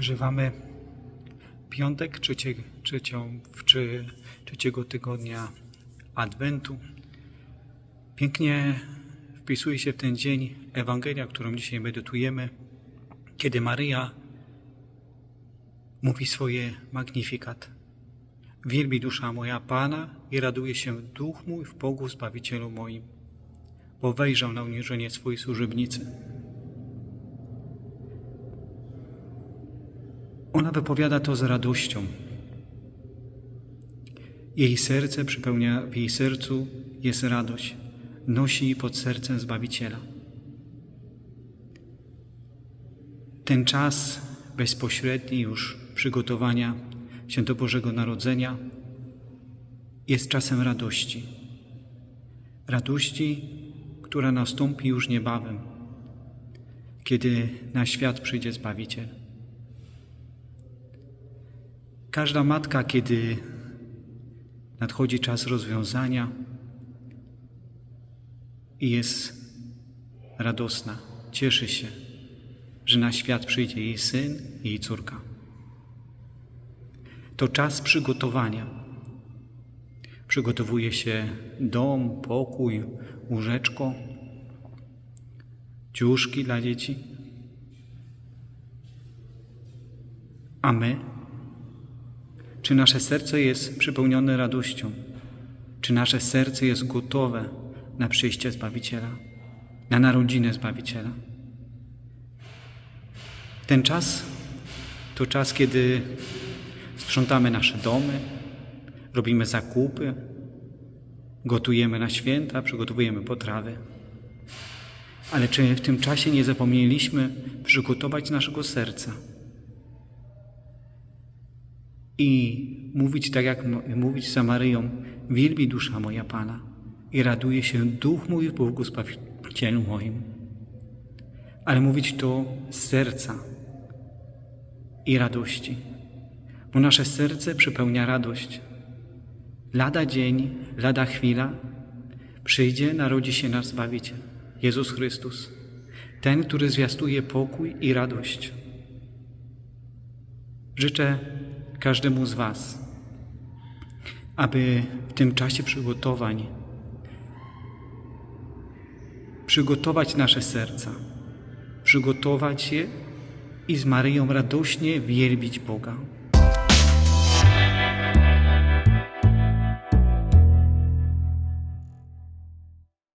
Przeżywamy piątek trzecie, trzecią, czy, trzeciego tygodnia Adwentu. Pięknie wpisuje się w ten dzień Ewangelia, którą dzisiaj medytujemy, kiedy Maryja mówi swoje magnifikat. Wielbi dusza moja Pana i raduje się duch mój w Bogu Zbawicielu moim, bo wejrzał na uniżenie swojej służebnicy. Ona wypowiada to z radością. Jej serce przypełnia, w jej sercu jest radość. Nosi pod sercem Zbawiciela. Ten czas bezpośredni już przygotowania się do Bożego Narodzenia jest czasem radości. Radości, która nastąpi już niebawem, kiedy na świat przyjdzie Zbawiciel. Każda matka, kiedy nadchodzi czas rozwiązania i jest radosna, cieszy się, że na świat przyjdzie jej syn i jej córka. To czas przygotowania. Przygotowuje się dom, pokój, łóżeczko, ciuszki dla dzieci. A my? Czy nasze serce jest przypełnione radością? Czy nasze serce jest gotowe na przyjście Zbawiciela, na narodzinę Zbawiciela? Ten czas to czas, kiedy sprzątamy nasze domy, robimy zakupy, gotujemy na święta, przygotowujemy potrawy. Ale czy w tym czasie nie zapomnieliśmy przygotować naszego serca? I mówić tak, jak mówić za Maryją, wielbi dusza moja Pana i raduje się duch mój w Bogu Zbawicielu moim. Ale mówić to z serca i radości, bo nasze serce przypełnia radość. Lada dzień, lada chwila przyjdzie, narodzi się nasz Zbawiciel, Jezus Chrystus, ten, który zwiastuje pokój i radość. Życzę każdemu z Was, aby w tym czasie przygotowań przygotować nasze serca, przygotować je i z Maryją radośnie wielbić Boga.